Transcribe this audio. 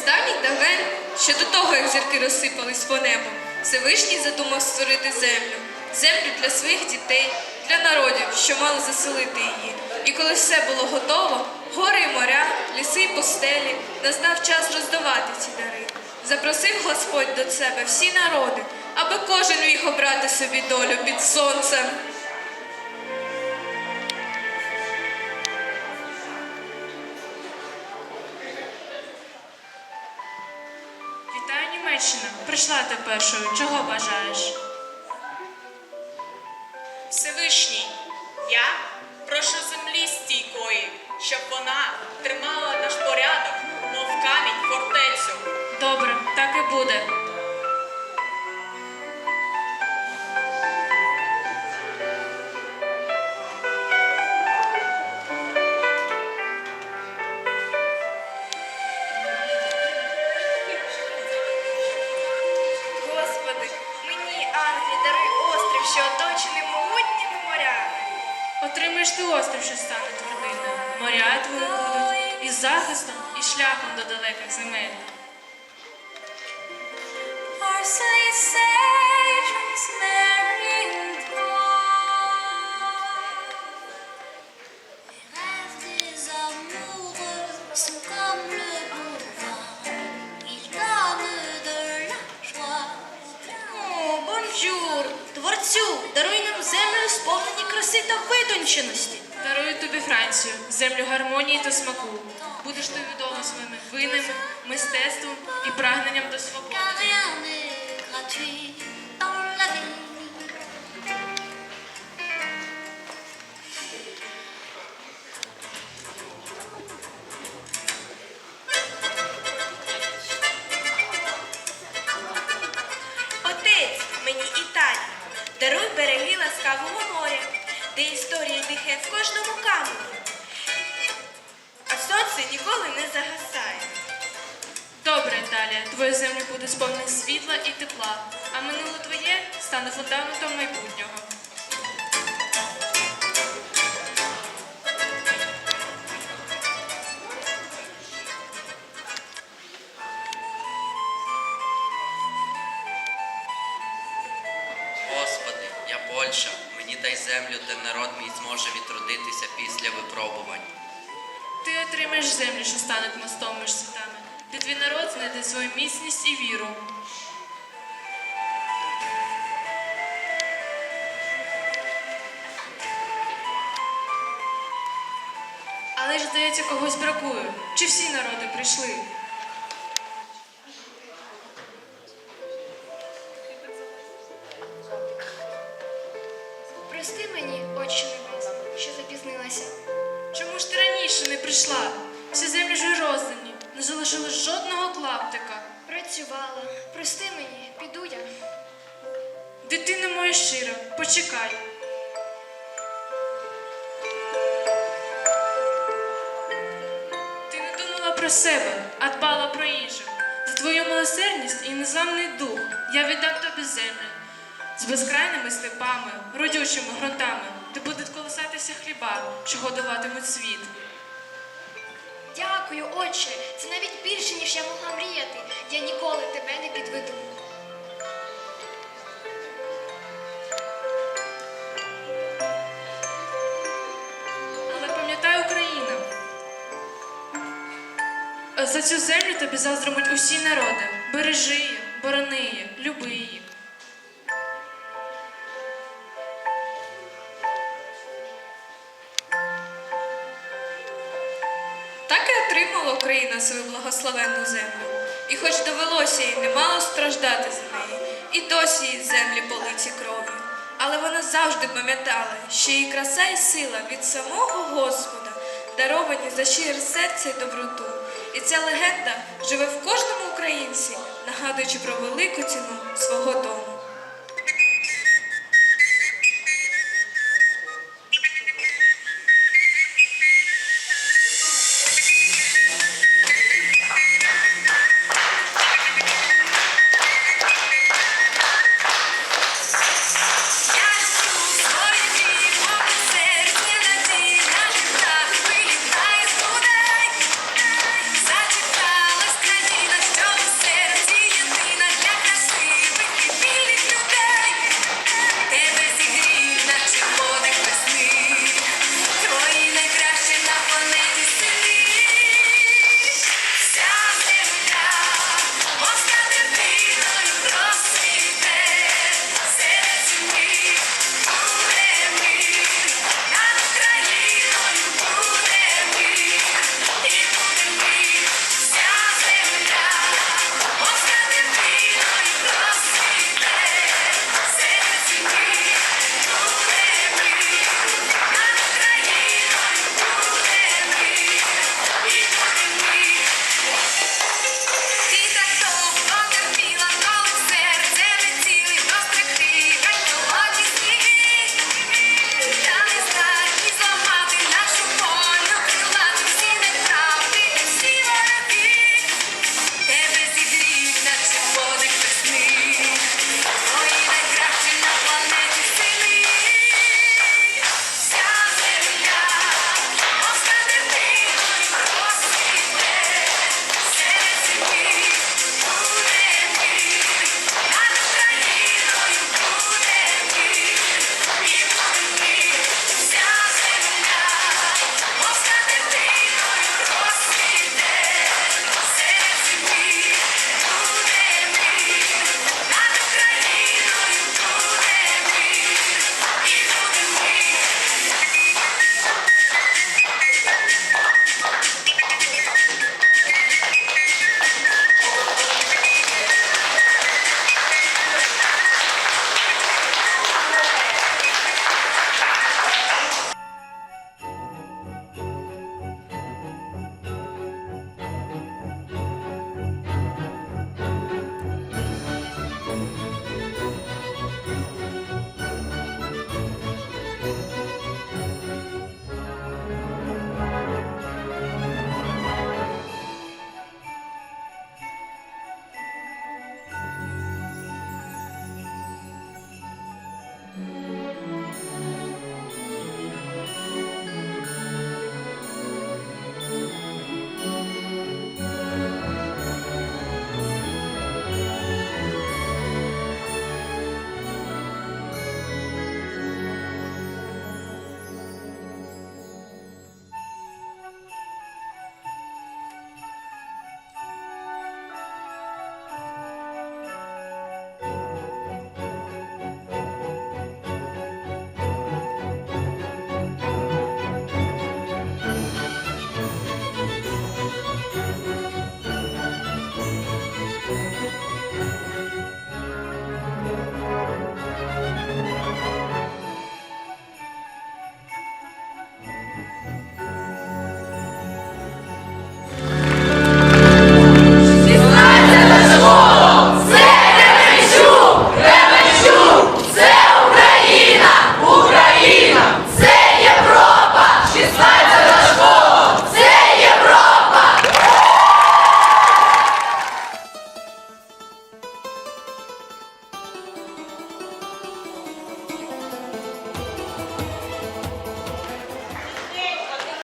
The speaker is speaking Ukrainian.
Давніх давен, ще до того, як зірки розсипались по небу, Всевишній задумав створити землю, землю для своїх дітей, для народів, що мали заселити її. І коли все було готово, гори і моря, ліси і пустелі, настав час роздавати ці дари. Запросив Господь до себе всі народи, аби кожен міг обрати собі долю під сонцем. Вітаю, Прийшла ти першою. Чого бажаєш? Всевишній, я прошу землі стійкої, щоб вона тримала наш порядок, мов камінь фортецю. Добре, так і буде. Отримаєш ти острів, що стане твердиною. Моря твої будуть і захистом, і шляхом до далеких земель. Parsley, sage, та витонченості. Дарую тобі Францію, землю гармонії та смаку. Будеш ти відома своїми винами, мистецтвом і прагненням до свободи. Добре, Італія, твоя земля буде сповнена світла і тепла, а минуле твоє стане фундаментом майбутнього. Господи, я Польща, мені дай землю, де народ мій зможе відродитися після випробувань. Ти отримаєш землю, що стануть мостом між світами, де твій народ знайде свою міцність і віру. Але ж, здається, когось бракує. Чи всі народи прийшли? Прости мені, отче небесний, що запізнилася. Чому ж ти раніше не прийшла? Всі землі ж роздані, не залишилось жодного клаптика. Працювала. Прости мені, піду я. Дитина моя щира, почекай. Ти не думала про себе, а дбала про інших. За твою милосердність і незламний дух я віддам тобі землю з безкрайними степами, родючими ґрунтами, де будуть колосатися хліба, що годуватимуть світ. Дякую, отче. Це навіть більше, ніж я могла мріяти. Я ніколи тебе не підведу. Але пам'ятай Україна. За цю землю тобі заздромуть усі народи. Бережи її, борони її, люби отримала Україна свою благословенну землю. І хоч довелося їй немало страждати за неї, і досі її землі политі кров'ю. Але вона завжди пам'ятала, що її краса і сила від самого Господа даровані за щире серце і доброту. І ця легенда живе в кожному українці, нагадуючи про велику ціну свого дому.